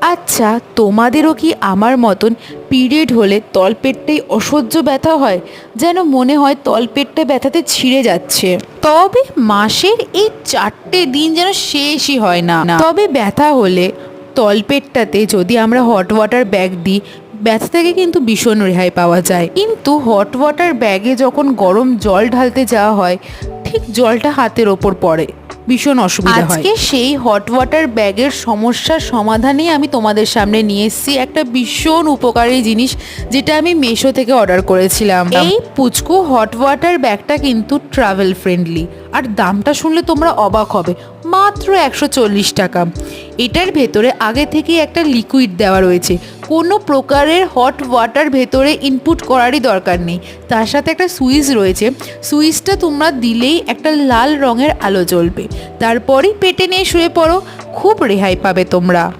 আচ্ছা তোমাদেরও কি আমার মতন পিরিয়ড হলে তলপেটটাই অসহ্য ব্যথা হয়? যেন মনে হয় তলপেটটা ব্যথাতে ছিঁড়ে যাচ্ছে। তবে মাসের এই চারটে দিন যেন শেষই হয় না। তবে ব্যথা হলে তলপেটটাতে যদি আমরা হট ওয়াটার ব্যাগ দিই, ব্যথা থেকে কিন্তু ভীষণ রেহাই পাওয়া যায়। কিন্তু হট ওয়াটার ব্যাগে যখন গরম জল ঢালতে যাওয়া হয়, ঠিক জলটা হাতের ওপর পড়ে। ভীষণ অসুবিধা হয়। আজকে সেই হট ওয়াটার ব্যাগের সমস্যার সমাধানেই আমি তোমাদের সামনে নিয়ে এসেছি। একটা ভীষণ উপকারী জিনিস যেটা আমি মেশো থেকে অর্ডার করেছিলাম। এই পুচকু হট ওয়াটার ব্যাগটা কিন্তু ট্রাভেল ফ্রেন্ডলি আর দামটা শুনলে তোমরা অবাক হবে। মাত্র একশো চল্লিশ টাকা। এটার ভেতরে আগে থেকে একটা লিকুইড দেওয়া রয়েছে। কোনো প্রকারের হট ওয়াটার ভেতরে ইনপুট করারই দরকার নেই। তার সাথে একটা সুইচ রয়েছে। সুইচটা তোমরা দিলেই একটা লাল রঙের আলো জ্বলবে। তারপরেই পেটে নিয়ে শুয়ে পড়ো। খুব রেহাই পাবে তোমরা।